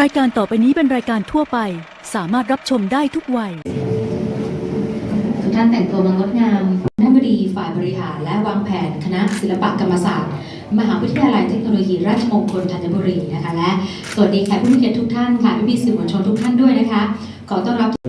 รายการต่อไปนี้เป็นรายการทั่วไป สามารถรับชมได้ทุกวัย ทุกท่านแต่งตัวมางดงามนักบดีฝ่ายบริหารและวางแผนคณะศิลปกรรมศาสตร์ มหาวิทยาลัยเทคโนโลยีราชมงคลธัญบุรีนะคะและสวัสดีแขกผู้มีเกียรติทุกท่านค่ะพี่ๆสื่อมวลชนทุกท่านด้วยนะคะ ขอต้อนรับ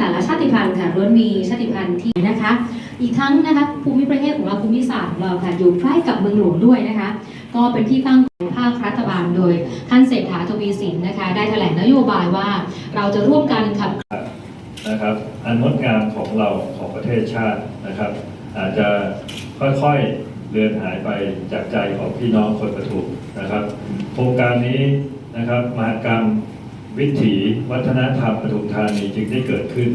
แต่ละชาติพันธุ์ค่ะล้วนมีชาติพันธุ์ที่นะคะ อีกทั้งนะคะภูมิประเทศของเราภูมิศาสตร์ของเราค่ะอยู่ใกล้กับเมืองหลวงด้วยนะคะ ก็เป็นที่ตั้งของภาครัฐบาลโดยท่านเศรษฐาทวีสินนะคะ ได้แถลงนโยบายว่าเราจะร่วมกันขับนะครับ อันงดงามของเราของประเทศชาตินะครับ อาจจะค่อยๆเลือนหายไปจากใจของพี่น้องคนประทุมนะครับ โครงการนี้นะครับมหกรรม วิถีวัฒนธรรมปทุมธานีจึงได้เกิดขึ้น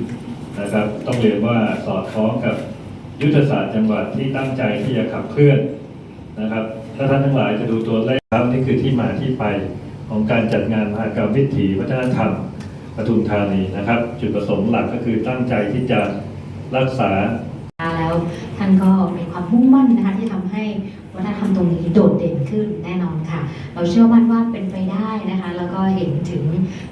นะครับ ต้องเรียนว่าสอดคล้องกับยุทธศาสตร์จังหวัดที่ตั้งใจที่จะขับเคลื่อนนะครับถ้าท่านทั้งหลายจะดูตัวเลขครับนี่คือที่มาที่ไปของการจัดงานมหกรรมวิถีวัฒนธรรมปทุมธานีนะครับ จุดประสงค์หลักก็คือตั้งใจที่จะรักษาแล้ว ท่านก็มีความมุ่งมั่นนะคะที่ทำให้วัฒนธรรมตรงนี้โดดเด่นขึ้นแน่นอนค่ะ เราเชื่อมั่นว่าเป็นไปได้นะคะ แล้วก็เห็นถึง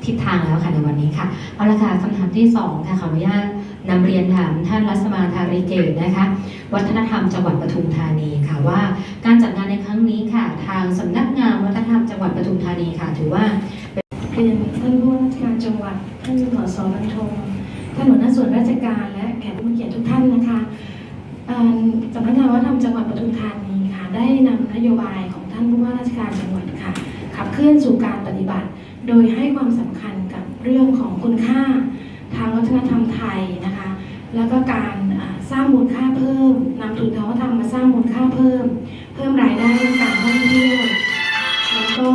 ทิศทางแล้วค่ะในวันนี้ค่ะเอาละค่ะคำถามที่สองค่ะขออนุญาตนำเรียนถามท่านรัศมาธาริเกตนะคะ วัฒนธรรมจังหวัดปทุมธานีค่ะว่า การจัดงานในครั้งนี้ค่ะ ทางสำนักงานวัฒนธรรมจังหวัดปทุมธานีค่ะ ถือว่าเรียนท่านผู้ว่าราชการจังหวัดท่านสสบรรทงท่านหัวหน้าส่วนราชการและแขกผู้เกียรติทุกท่านนะคะ สำนักงานวัฒนธรรมจังหวัดปทุมธานีค่ะได้นำนโยบายของท่านผู้ว่าราชการจังหวัดค่ะ ขับเคลื่อนสู่การปฏิบัติ โดยให้ความสำคัญกับเรื่องของคุณค่า ทางวัฒนธรรมไทยนะคะ แล้วก็การสร้างมูลค่าเพิ่มนำทุนทางวัฒนธรรมมาสร้างมูลค่าเพิ่ม เพิ่มรายได้การท่องเที่ยวแล้วก็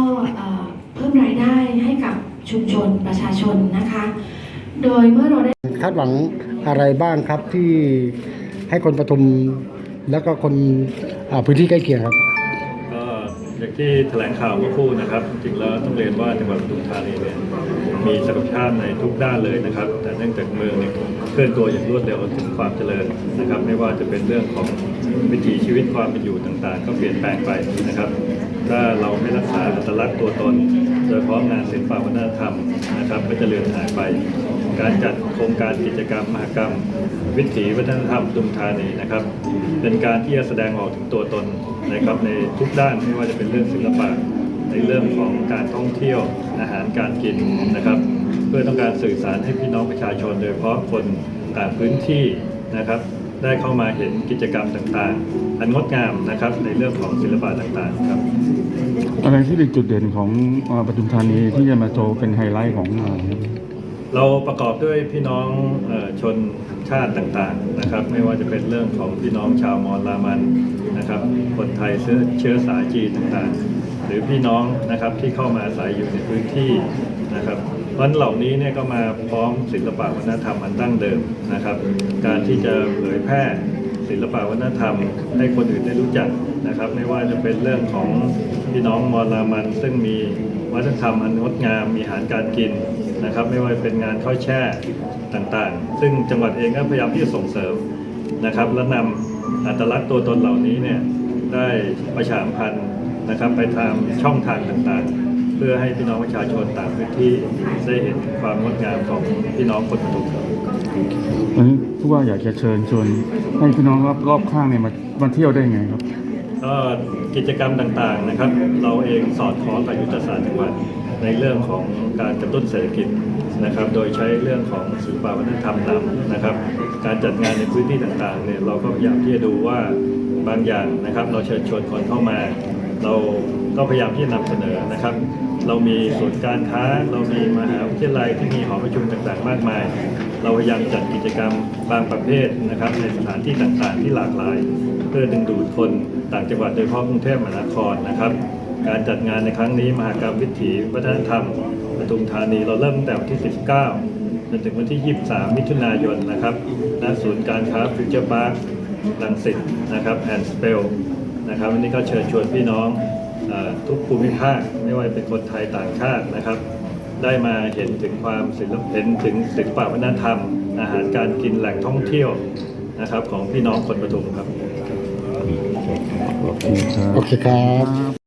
เพิ่มรายได้ให้กับชุมชนประชาชนนะคะ โดยเมื่อเราได้คาดหวังอะไรบ้างครับที่ ให้คนปทุมแล้วก็คนพื้นที่ใกล้เคียงครับก็อย่างที่แถลงข่าวเมื่อคู่นะครับ จริงแล้วต้องเรียนว่าจังหวัดปทุมธานีเนี่ยมีศักยภาพในทุกด้านเลยนะครับ แต่เนื่องจากเมืองเนี่ยเคลื่อนตัวอย่างรวดเร็วถึงความเจริญนะครับ ไม่ว่าจะเป็นเรื่องของวิถีชีวิตความเป็นอยู่ต่างๆ ก็เปลี่ยนแปลงไปนะครับ ถ้าเราไม่รักษาอัตลักษณ์ตัวตน โดยเฉพาะงานศิลปวัฒนธรรมนะครับ ก็จะเลือนหายไป การจัดโครงการกิจกรรมมหกรรม วิถีวัฒนธรรมปทุมธานีนะครับ เป็นการที่จะแสดงออกถึงตัวตนนะครับในทุกด้านไม่ว่าจะเป็นเรื่องศิลปะในเรื่องของการท่องเที่ยวอาหารการกินนะครับ เพื่อต้องการสื่อสารให้พี่น้องประชาชนโดยเฉพาะคนต่างพื้นที่นะครับ ได้เข้ามาเห็นกิจกรรมต่างๆ อันงดงามนะครับในเรื่องของศิลปะต่างๆครับ อะไรที่เป็นจุดเด่นของเอ่อปทุมธานีที่จะมาโชว์เป็นไฮไลท์ของงานครับเราประกอบด้วยพี่น้องเออชนชาติต่างๆนะครับ ไม่ว่าจะเป็นเรื่องของพี่น้องชาวมอญรามันนะครับคนไทยเชื้อเชื้อสายจีนต่างๆ หรือพี่น้องนะครับที่เข้ามาอาศัยอยู่ในพื้นที่นะครับ วันเหล่านี้เนี่ยก็มาพร้อมศิลปะวัฒนธรรมอันดั้งเดิมนะครับ การที่จะเผยแพร่ศิลปะวัฒนธรรมให้คนอื่นได้รู้จักนะครับ ไม่ว่าจะเป็นเรื่องของพี่น้องมอญรามัน ซึ่งมีวัฒนธรรมอันงดงามมีอาหารการกินนะครับ ไม่ว่าเป็นงานข้าวแช่ต่างๆ ซึ่งจังหวัดเองก็พยายามที่จะส่งเสริมนะครับ และนำอัตลักษณ์ตัวตนเหล่านี้เนี่ยได้ประชาสัมพันธ์นะครับไปทางช่องทางต่างๆ เพื่อให้พี่น้องประชาชนต่างพื้นที่ได้เห็นถึงความงดงามของพี่น้องคนปทุมครับวันนี้ผู้ว่าอยากจะเชิญชวนให้พี่น้องรอบรอบข้างเนี่ยมามาเที่ยวได้ยังไงครับ ก็กิจกรรมต่างๆนะครับ เราเองสอดคล้องกับยุทธศาสตร์จังหวัดในเรื่องของการกระตุ้นเศรษฐกิจนะครับ โดยใช้เรื่องของศิลปวัฒนธรรมนำนะครับ การจัดงานในพื้นที่ต่างๆเนี่ยเราก็พยายามที่จะดูว่าบางอย่างนะครับ เราเชิญชวนคนเข้ามา เราก็พยายามที่จะนำเสนอนะครับ เรามีศูนย์การค้า เรามีมหาวิทยาลัยที่มีหอประชุมต่างๆ มากมาย เราพยายามจัดกิจกรรมบางประเภทนะครับ ในสถานที่ต่างๆ ที่หลากหลาย เพื่อดึงดูดคนต่างจังหวัดโดยเฉพาะกรุงเทพมหานครนะครับ การจัดงานในครั้งนี้มหากรรมวิถีวัฒนธรรมปทุมธานีเราเริ่มตั้งแต่วันที่ 19จนถึงวันที่ 23 มิถุนายนนะครับณศูนย์การค้าฟิวเจอร์พาร์คลังสิตนะครับแอนด์สเปล นะครับวันนี้ก็เชิญชวนพี่น้องเออทุกภูมิภาคไม่ว่าจะเป็นคนไทยต่างชาตินะครับ ได้มาเห็นถึงความศิลปเห็นถึงศิลปวัฒนธรรม อาหารการกินแหล่งท่องเที่ยวนะครับของพี่น้องคนปทุมครับ โอเคครับโอเคครับครับ